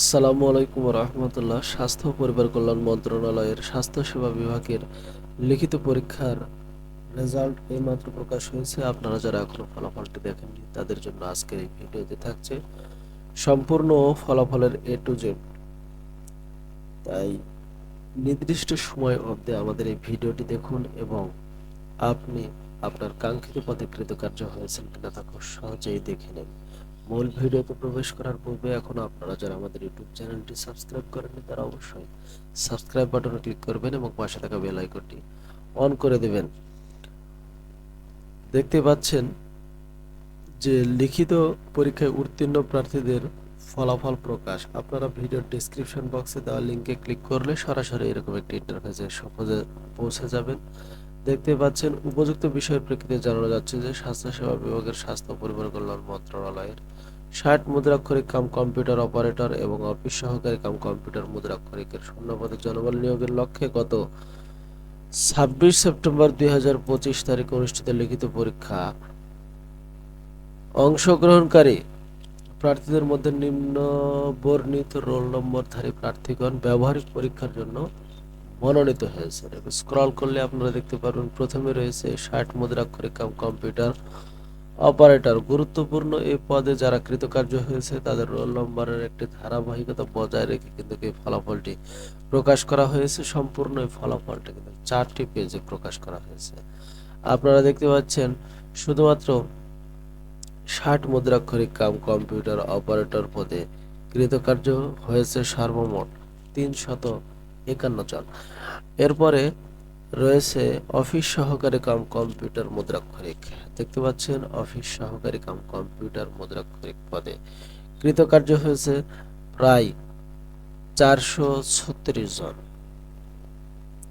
আসসালামু আলাইকুম রহমতুল্লাহ। স্বাস্থ্য পরিবার কল্যাণ মন্ত্রণালয়ের স্বাস্থ্যসেবা বিভাগের লিখিত পরীক্ষার রেজাল্ট এইমাত্র প্রকাশ হয়েছে। আপনারা যারা এখনও ফলাফলটি দেখেননি, তাদের জন্য আজকের এই ভিডিওতে থাকছে সম্পূর্ণ ফলাফলের এ টু জেড তাই নির্দিষ্ট সময় অবধি আমাদের এই ভিডিওটি দেখুন এবং আপনি আপনার কাঙ্ক্ষিত পদে কৃতকার্য হয়েছেন কিনা তা খুব সহজেই দেখে নেন মূল ভিডিওতে প্রবেশ করার পূর্বে এখন আপনারা যারা আমাদের ইউটিউব চ্যানেলটি সাবস্ক্রাইব করেননি, তারা অবশ্যই সাবস্ক্রাইব বাটনে ক্লিক করবেন এবং পাশে থাকা বেল আইকনটি অন করে দেবেন। দেখতে পাচ্ছেন যে লিখিত পরীক্ষায় উত্তীর্ণ প্রার্থীদের ফলাফল প্রকাশ। আপনারা ভিডিওর ডেসক্রিপশন বক্সে দেওয়া লিঙ্কে ক্লিক করলে সরাসরি এরকম একটি ইন্টারফেসে সহজে পৌঁছে যাবেন। দেখতে পাচ্ছেন, উপযুক্ত বিষয়ের প্রেক্ষিতে জানানো যাচ্ছে যে স্বাস্থ্যসেবা বিভাগের স্বাস্থ্য পরিবার কল্যাণ মন্ত্রণালয়ের ষাট মুদ্রাক্ষরিক কাম কম্পিউটার অপারেটর এবং অফিস সহকারী কাম কম্পিউটার মুদ্রাক্ষরিকের শূন্যপদে জনবল নিয়োগের লক্ষ্যে গত ছাব্বিশ সেপ্টেম্বর দুই তারিখে অনুষ্ঠিত লিখিত পরীক্ষা। অংশগ্রহণকারী প্রার্থীদের মধ্যে নিম্ন বর্ণিত রোল নম্বরধারী প্রার্থীগণ ব্যবহারিক পরীক্ষার জন্য মনোনীত হয়েছে স্ক্রল করলে আপনারা দেখতে পারবেন, প্রথমে রয়েছে ষাট মুদ্রাক্ষরিক কাম কম্পিউটার অপারেটর গুরুত্বপূর্ণ এই পদে যারা কৃতকার্য হয়েছে, তাদের রোল নম্বরের একটি ধারাবাহিকতা বজায় রেখে কিন্তু এই ফলাফলটি প্রকাশ করা হয়েছে। সম্পূর্ণ এই ফলাফলটা কিন্তু চারটি পেজে প্রকাশ করা হয়েছে। আপনারা দেখতে পাচ্ছেন, শুধুমাত্র ষাট মুদ্রাক্ষরিক কাম কম্পিউটার অপারেটর পদে কৃতকার্য হয়েছে সর্বমোট তিনশত একান্ন জন। এরপরে রয়েছে অফিস সহকারী কাম কম্পিউটার মুদ্রাক্ষরিক। দেখতে পাচ্ছেন, অফিস সহকারী কাম কম্পিউটার মুদ্রাক্ষরিক পদে কৃতকার্য হয়েছে প্রায় চারশো ছত্রিশ জন।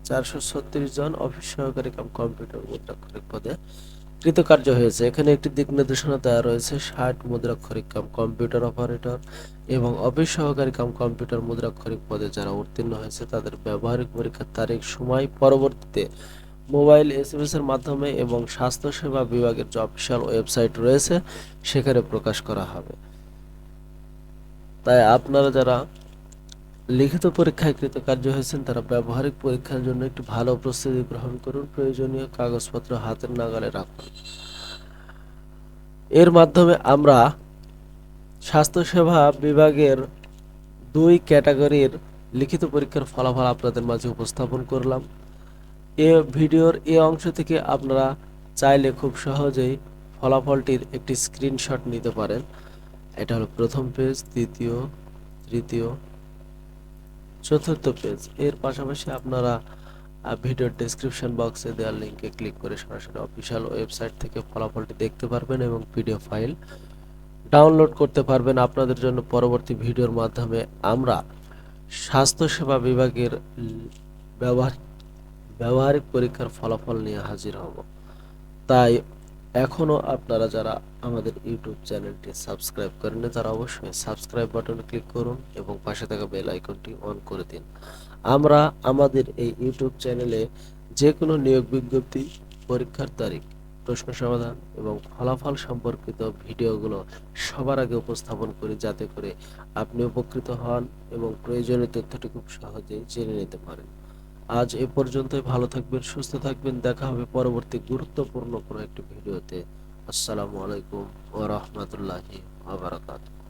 চারশো ছত্রিশ জন অফিস সহকারী কাম কম্পিউটার মুদ্রাক্ষরিক পদে কৃতকার্য হয়েছে। এখানে একটি দিক নির্দেশনা দেওয়া রয়েছে, ষাট মুদ্রাক্ষরিক কাম কম্পিউটার অপারেটর এবং অফিস সহকারী কাম কম্পিউটার মুদ্রাক্ষরিক পদে যারা উত্তীর্ণ হয়েছে, তাদের ব্যবহারিক পরীক্ষার তারিখ, সময় পরবর্তীতে মোবাইল এসএমএস এর মাধ্যমে এবং স্বাস্থ্যসেবা বিভাগের যে অফিসিয়াল ওয়েবসাইট রয়েছে, সেখানে প্রকাশ করা হবে। তাই আপনারা যারা লিখিত পরীক্ষায় কৃতকার্য হয়েছেন, তারা ব্যবহারিক পরীক্ষার জন্য একটি ভালো প্রস্তুতি গ্রহণ করুন, প্রয়োজনীয় কাগজপত্র হাতের নাগালে রাখুন। এর মাধ্যমে আমরা স্বাস্থ্যসেবা বিভাগের দুই ক্যাটাগরির লিখিত পরীক্ষার ফলাফল আপনাদের মাঝে উপস্থাপন করলাম। এ ভিডিওর এ অংশ থেকে আপনারা চাইলে খুব সহজেই ফলাফলটির একটি স্ক্রিনশট নিতে পারেন। এটা হলো প্রথম পেজ, দ্বিতীয়, তৃতীয় চতুর্থ পেজ এর পাশাপাশি আপনারা আহ, ভিডিওর ডেসক্রিপশন বক্সে দেওয়ার লিঙ্কে ক্লিক করে সরাসরি অফিসিয়াল ওয়েবসাইট থেকে ফলাফলটি দেখতে পারবেন এবং পিডিএফ ফাইল ডাউনলোড করতে পারবেন। আপনাদের জন্য পরবর্তী ভিডিওর মাধ্যমে আমরা স্বাস্থ্যসেবা বিভাগের ব্যবহার ব্যবহারিক পরীক্ষার ফলাফল নিয়ে হাজির হব। তাই এখনও আপনারা যারা আমাদের ইউটিউব চ্যানেলটি সাবস্ক্রাইব করেন তারা অবশ্যই সাবস্ক্রাইব বাটনে ক্লিক করুন এবং পাশে থাকা বেল আইকনটি অন করে দিন। আমরা আমাদের এই ইউটিউব চ্যানেলে যে কোনো নিয়োগ বিজ্ঞপ্তি, পরীক্ষার তারিখ, প্রশ্ন সমাধান এবং ফলাফল সম্পর্কিত ভিডিওগুলো সবার আগে উপস্থাপন করি যাতে করে আপনি উপকৃত হন এবং প্রয়োজনীয় তথ্যটি খুব সহজেই জেনে নিতে পারেন। আজ এ পর্যন্তই, ভালো থাকবেন, সুস্থ থাকবেন, দেখা হবে পরবর্তী গুরুত্বপূর্ণ কোনো একটি ভিডিওতে। আসসালামু আলাইকুম ও রহমতুল্লাহি ওয়া বারাকাতুহু।